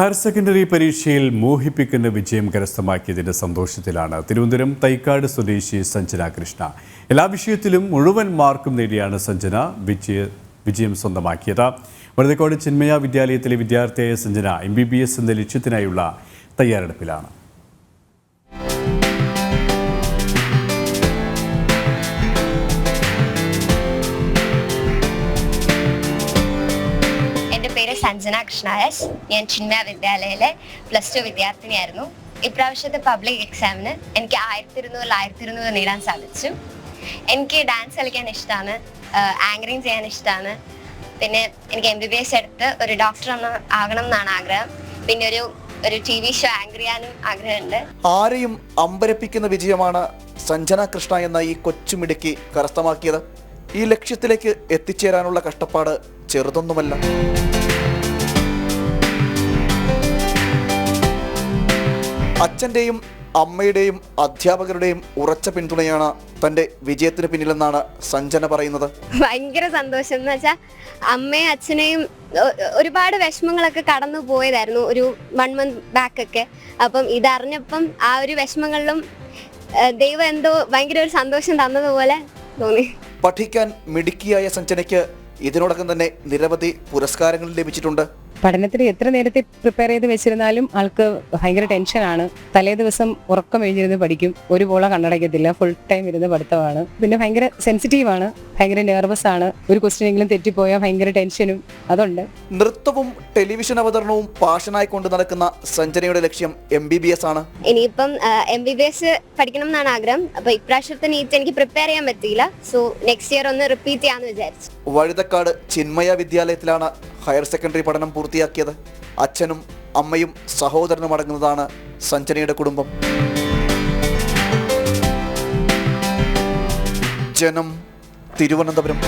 Higher secondary പരീക്ഷയിൽ മോഹിപ്പിക്കുന്ന വിജയം കരസ്ഥമാക്കിയതിന്റെ സന്തോഷത്തിലാണ് തിരുവനന്തപുരം തൈക്കാട് സ്വദേശി സഞ്ജന കൃഷ്ണ. എല്ലാ വിഷയത്തിലും മുഴുവൻ മാർക്കും നേടിയാണ് സഞ്ജന വിജയ വിജയം സ്വന്തമാക്കിയത്. വഴുതക്കോട് ചിന്മയ വിദ്യാലയത്തിലെ വിദ്യാർത്ഥിയായ Sanjana M B B S എന്ന ലക്ഷ്യത്തിനായുള്ള തയ്യാറെടുപ്പിലാണ്. സഞ്ജന കൃഷ്ണായസ്. ഞാൻ ചിന്മയ വിദ്യാലയയിലെ പ്ലസ് ടു വിദ്യാർത്ഥിനിയായിരുന്നു. ഇപ്രാവശ്യത്തെ പബ്ലിക് എക്സാമിന് എനിക്ക് ആയിരത്തി ഇരുന്നൂറിൽ ആയിരത്തി ഇരുന്നൂറ് നേടാൻ സാധിച്ചു. എനിക്ക് ഡാൻസ് കളിക്കാൻ ഇഷ്ടമാണ് ആങ്കറിങ് ചെയ്യാൻ ഇഷ്ടമാണ് പിന്നെ എനിക്ക് എം ബി ബി എസ് എടുത്ത് ഒരു ഡോക്ടർ ആകണം എന്നാണ് ആഗ്രഹം. പിന്നെ ഒരു ഒരു ടി വി ഷോ ആങ്കർ ചെയ്യാനും ആഗ്രഹമുണ്ട്. ആരെയും അമ്പരപ്പിക്കുന്ന വിജയമാണ് സഞ്ജന കൃഷ്ണ എന്ന ഈ കൊച്ചുമിടുക്കി കരസ്ഥമാക്കിയത്. ഈ ലക്ഷ്യത്തിലേക്ക് എത്തിച്ചേരാനുള്ള കഷ്ടപ്പാട് ചെറുതൊന്നുമല്ല. അച്ഛന്റെയും അമ്മയുടെയും അധ്യാപകരുടെയും ഉറച്ച പിന്തുണയാണ് തന്റെ വിജയത്തിന് പിന്നിലെന്നാണ് സഞ്ജന പറയുന്നത്. ഭയങ്കര സന്തോഷം. എന്ന് വെച്ചാൽ അമ്മയും അച്ഛനെയും ഒരുപാട് വിഷമങ്ങളൊക്കെ കടന്നു പോയതായിരുന്നു ഒരു വൺ മന്ത് ബാക്ക് ഒക്കെ. അപ്പം ഇതറിഞ്ഞപ്പം ആ ഒരു വിഷമങ്ങളിലും ദൈവം എന്തോ ഭയങ്കര ഒരു സന്തോഷം തന്നതുപോലെ തോന്നി. പഠിക്കാൻ മിടുക്കിയായ സഞ്ജനയ്ക്ക് ഇതിനോടകം തന്നെ നിരവധി പുരസ്കാരങ്ങൾ ലഭിച്ചിട്ടുണ്ട്. പഠനത്തിന് എത്ര നേരത്തെ പ്രിപ്പയർ ചെയ്ത് വെച്ചിരുന്നാലും ആൾക്ക് ഭയങ്കര ടെൻഷനാണ് തലേ ദിവസം ഉറക്കം എഴുതിയിരുന്ന് പഠിക്കും. ഒരു പോള കണ്ണടയ്ക്കത്തില്ല ഫുൾ ടൈം ഇരുന്ന് പഠിത്തമാണ്. പിന്നെ ഭയങ്കര സെൻസിറ്റീവാണ് ഭയങ്കര നെർവസ് ആണ്. ഒരു ക്വസ്റ്റ്യനെങ്കിലും തെറ്റിപ്പോയാൽ ഭയങ്കര ടെൻഷനും അതുണ്ട്. നൃത്തവും ടെലിവിഷൻ അവതരണവും പാഷനായി കൊണ്ട് നടക്കുന്ന സഞ്ജനയുടെ ലക്ഷ്യം എം ബി ബി എസ് ആണ്. ഇനിയിപ്പം എം ബി ബി എസ് പഠിക്കണം എന്നാണ് ആഗ്രഹം. അപ്പൊ ഇപ്രാവശ്യത്തെ നീറ്റ് എനിക്ക് പ്രിപ്പയർ ചെയ്യാൻ പറ്റിയില്ല. സോ നെക്സ്റ്റ് ഇയർ ഒന്ന് റിപ്പീറ്റ് ചെയ്യാന്ന് വിചാരിച്ചു. വഴുതക്കാട് ചിന്മയ വിദ്യാലയത്തിലാണ് ഹയർ സെക്കൻഡറി പഠനം പൂർത്തിയാക്കിയത് അച്ഛനും അമ്മയും സഹോദരനും അടങ്ങുന്നതാണ് സഞ്ജനയുടെ കുടുംബം. ജനം തിരുവനന്തപുരം.